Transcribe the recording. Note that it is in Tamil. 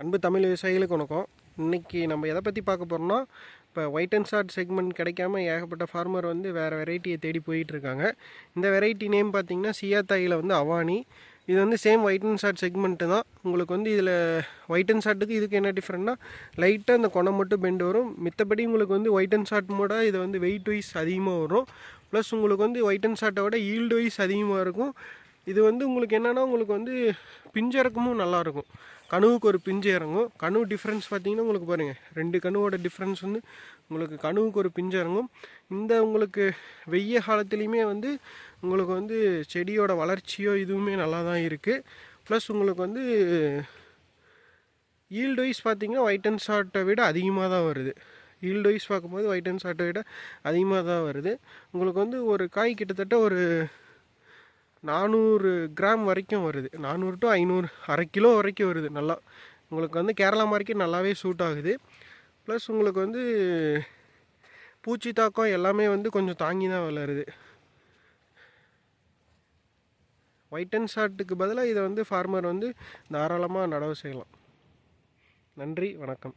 அன்பு தமிழ் விவசாயிகளுக்கு வணக்கம். இன்றைக்கி நம்ம எதை பற்றி பார்க்க போகிறோம்னா இப்போ ஒயிட் அண்ட் ஷார்ட் செக்மெண்ட் கிடைக்காம ஏகப்பட்ட ஃபார்மர் வந்து வேறு வெரைட்டியை தேடி போயிட்டுருக்காங்க இந்த வெரைட்டி நேம் பார்த்தீங்கன்னா சியாத்தாயில் வந்து அவானி. இது வந்து same white and short segment தான். உங்களுக்கு வந்து இதில் ஒயிட் அண்ட் ஷார்ட்டுக்கு இதுக்கு என்ன டிஃப்ரெண்ட்னா லைட்டாக அந்த குணம் மட்டும் பெண்டு வரும். மித்தபடி உங்களுக்கு வந்து ஒயிட் அண்ட் ஷார்ட் மோட இது வந்து வெயிட் வைஸ் அதிகமாக வரும். ப்ளஸ் உங்களுக்கு வந்து ஒயிட் அண்ட் ஷார்ட்டை விட ஈல்டு வைஸ் அதிகமாக இருக்கும். இது வந்து உங்களுக்கு என்னென்னா உங்களுக்கு வந்து பிஞ்சறக்கமும் நல்லாயிருக்கும் கனவுக்கு ஒரு பிஞ்சு இறங்கும். கனவு டிஃப்ரென்ஸ் பார்த்தீங்கன்னா உங்களுக்கு பாருங்கள் ரெண்டு கனவோட டிஃப்ரென்ஸ் வந்து உங்களுக்கு கனவுக்கு ஒரு பிஞ்சு இறங்கும். இந்த உங்களுக்கு வெய்ய காலத்துலேயுமே வந்து உங்களுக்கு வந்து செடியோட வளர்ச்சியோ இதுவுமே நல்லா தான் இருக்குது ப்ளஸ் உங்களுக்கு வந்து ஈல்டு வைஸ் பார்த்தீங்கன்னா ஒயிட் அண்ட் ஷார்ட்டை விட அதிகமாக தான் வருது. ஈல்டு வைஸ் பார்க்கும்போது ஒயிட் அண்ட் ஷார்ட்டை விட அதிகமாக தான் வருது. உங்களுக்கு வந்து ஒரு காய் கிட்டத்தட்ட ஒரு நானூறு கிராம் வரைக்கும் வருது. நானூறு டு ஐநூறு அரை கிலோ வரைக்கும் வருது. நல்லா உங்களுக்கு வந்து கேரளா மார்க்கெட் நல்லாவே சூட் ஆகுது. ப்ளஸ் உங்களுக்கு வந்து பூச்சி தாக்கம் எல்லாமே வந்து கொஞ்சம் தாங்கி தான் வளருது. ஒயிட் அண்ட் ஷார்ட்டுக்கு பதிலாக இதை வந்து ஃபார்மர் வந்து தாராளமாக நடவு செய்யலாம். நன்றி வணக்கம்.